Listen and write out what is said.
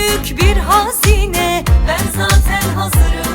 büyük bir hazine. Ben zaten hazırım.